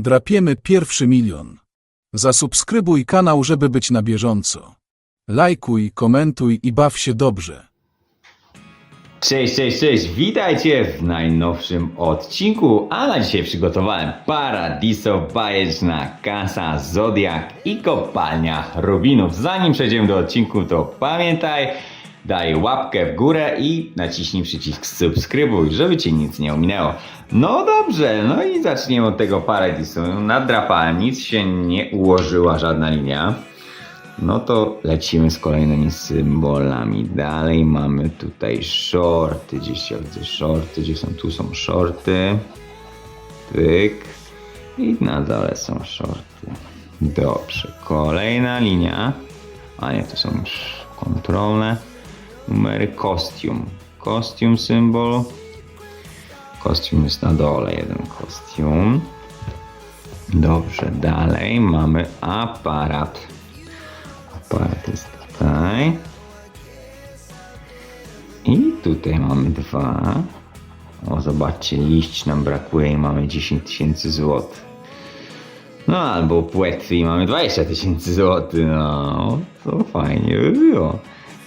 Drapiemy pierwszy milion. Zasubskrybuj kanał, żeby być na bieżąco. Lajkuj, komentuj i baw się dobrze. Cześć, cześć, cześć, witajcie w najnowszym odcinku, a na dzisiaj przygotowałem Paradiso, bajeczna kasa, Zodiak i kopalnia Rubinów. Zanim przejdziemy do odcinku, to pamiętaj, daj łapkę w górę i naciśnij przycisk subskrybuj, żeby Cię nic nie ominęło. No dobrze, no i zaczniemy od tego Paradiso. Nadrapałem, nic się nie ułożyła, żadna linia. No to lecimy z kolejnymi symbolami. Dalej mamy tutaj shorty. Gdzieś ja widzę shorty. Gdzie są? Tu są shorty. Pyk. I na dole są shorty. Dobrze. Kolejna linia. A nie, to są już kontrolne. Numery kostium. Kostium symbol. Kostium jest na dole. Jeden kostium. Dobrze. Dalej mamy aparat. Aparat jest tutaj. I tutaj mamy dwa. O, zobaczcie, liść nam brakuje i mamy 10 tysięcy złotych. No, albo płetwy i mamy 20 tysięcy złotych. No, to fajnie by było.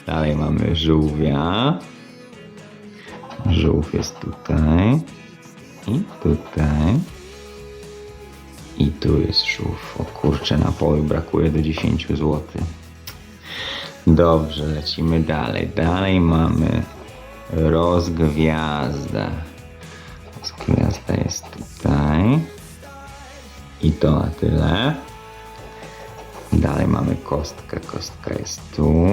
Dalej mamy żółwia. Żółw jest tutaj. I tutaj. I tu jest żółw. O kurczę, napoju brakuje do 10 zł. Dobrze, lecimy dalej. Dalej mamy rozgwiazdę. Rozgwiazda jest tutaj. I to na tyle. Dalej mamy kostkę. Kostka jest tu.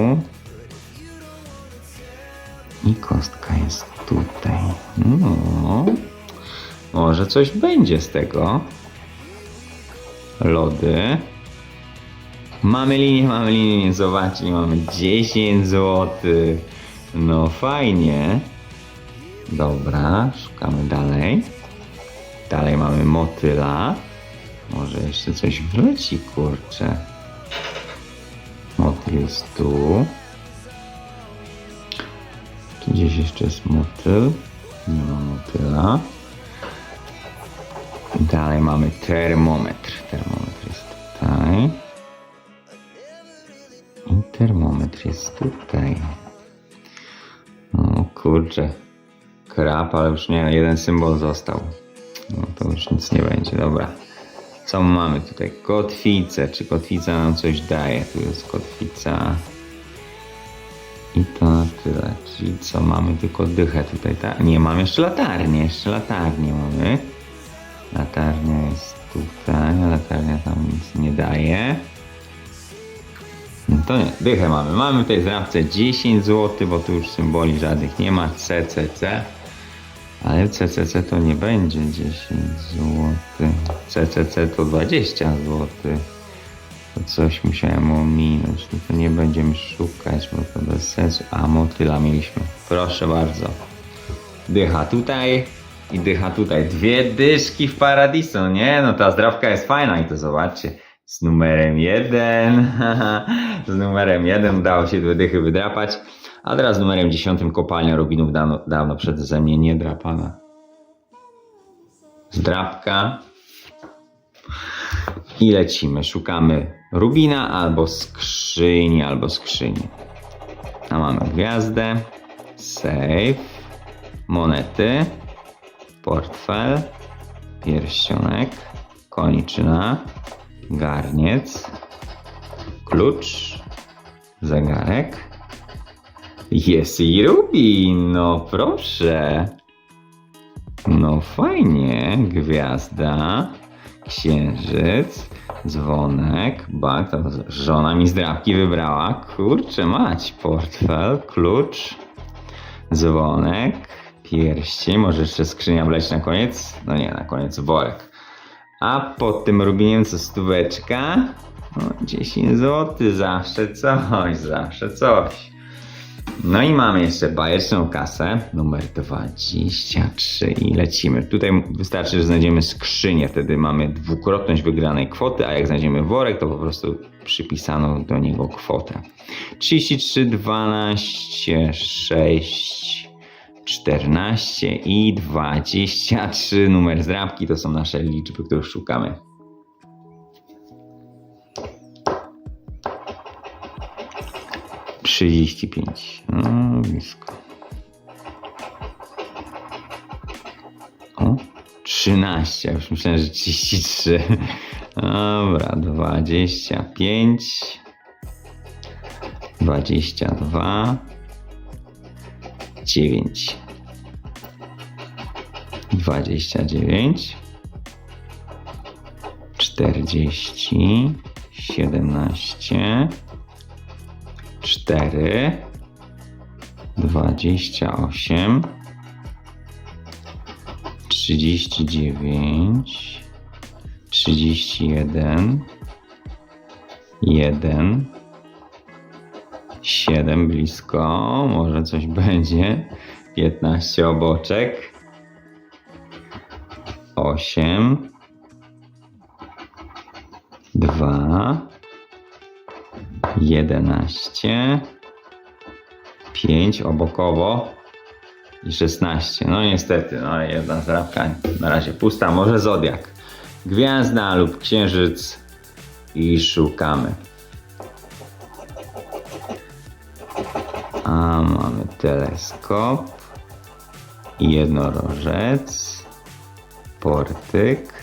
I kostka jest tutaj. No. Może coś będzie z tego lody. Mamy linię, mamy linię, zobaczcie, mamy 10 zł. No fajnie. Dobra, szukamy dalej. Dalej mamy motyla. Może jeszcze coś wleci, kurczę. Motyl jest tu. Gdzieś jeszcze jest motyl. Nie ma motyla. Dalej mamy termometr. Termometr jest tutaj. I termometr jest tutaj. O kurczę. Krap, ale już nie, jeden symbol został. No to już nic nie będzie, dobra. Co mamy tutaj? Kotwicę. Czy kotwica nam coś daje? Tu jest kotwica. I to na tyle. Czyli co, mamy tylko dychę tutaj, tak? Nie, mam jeszcze latarnię. Jeszcze latarnię mamy. Latarnia jest tutaj, a latarnia tam nic nie daje. No to nie, dychę mamy. Mamy w zrabce 10 zł, bo tu już symboli żadnych nie ma. CCC. Ale CCC to nie będzie 10 zł. CCC to 20 zł. To coś musiałem ominąć. No to nie będziemy szukać, bo to bez sensu. A motyla mieliśmy. Proszę bardzo. Dycha tutaj i dycha tutaj. Dwie dyszki w Paradiso, nie? No ta zdrawka jest fajna i to zobaczcie. Z numerem jeden. z numerem jeden udało się dwie dychy wydrapać. A teraz z numerem dziesiątym kopalnia Rubinów dawno, dawno przeze mnie nie drapana. Zdrapka. I lecimy. Szukamy Rubina albo skrzyni, albo skrzyni. A mamy gwiazdę, save, monety, portfel, pierścionek, kończyna, garniec, klucz, zegarek. Jest i Rubin, no proszę. No fajnie, gwiazda, księżyc, dzwonek, bak, to żona mi zdrabki wybrała. Kurczę mać, portfel, klucz, dzwonek, pierścień, może jeszcze skrzynia wleć na koniec? No nie, na koniec worek. A pod tym rubiniem co stóweczka? No 10 zł, zawsze coś, zawsze coś. No i mamy jeszcze bajeczną kasę, numer 23 i lecimy. Tutaj wystarczy, że znajdziemy skrzynię, wtedy mamy dwukrotność wygranej kwoty, a jak znajdziemy worek, to po prostu przypisano do niego kwotę. 33, 12, 6, 14 i 23 numer zdrabki to są nasze liczby, których szukamy. 35. No, blisko. O, 13. Już myślałem, że 33. Dobra, 25. 22. 9. 29. 40. 17. 4. 28. 39. 31. 1. 7 blisko, może coś będzie. 15 oboczek. 8. 2. 11. 5 obokowo i 16. No niestety, no jedna zrabka na razie pusta. Może Zodiak. Gwiazda lub księżyc i szukamy. A mamy teleskop, jednorożec, portyk,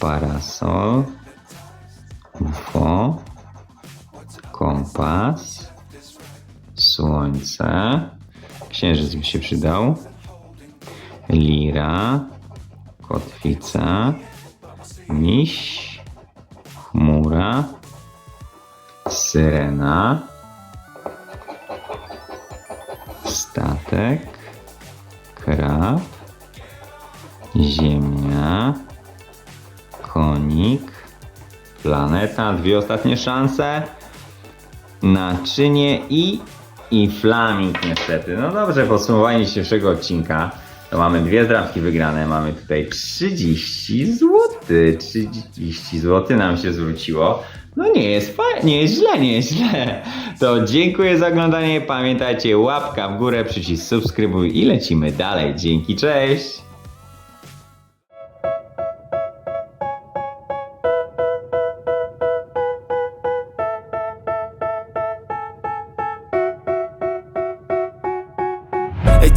parasol, UFO, kompas, słońce, księżyc by się przydał, lira, kotwica, miś, chmura, syrena, statek, krab, ziemia, konik, planeta, dwie ostatnie szanse, naczynie i, i flaming niestety. No dobrze, podsumowanie dzisiejszego odcinka. To mamy dwie zdrabki wygrane, mamy tutaj 30 zł. 30 zł nam się zwróciło. No nie jest nie jest źle, nie jest źle. To dziękuję za oglądanie. Pamiętajcie, łapka w górę, przycisk subskrybuj i lecimy dalej. Dzięki, cześć!